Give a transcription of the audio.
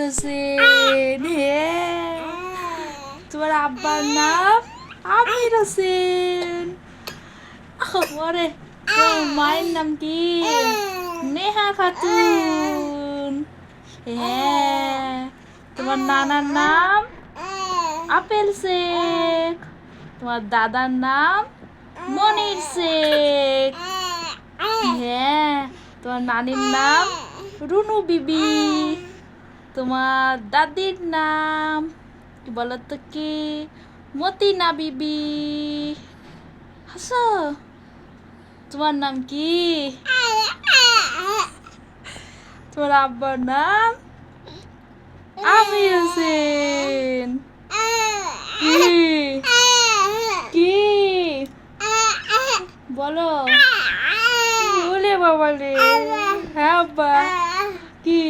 হোসেন হ্যাঁ তোমার আব্বার নাম আমির হোসেন। ওরে মায়ের নাম কি? নেহা হ্যাঁ তোমার নানার নাম আপেল শেখ। তোমার দাদার নাম মনির শেখ। হ্যাঁ তোমার নানির নাম রুনু বিবি। তোমার দাদির নাম, কি বলো তো কি? মতিনা বিবি। হাস? তোমার নাম কি? তোমার আব্বার নাম? আমি হোসেন। কি? বলো। বলে বাবা রে হ্যাঁ আব্বা। কি?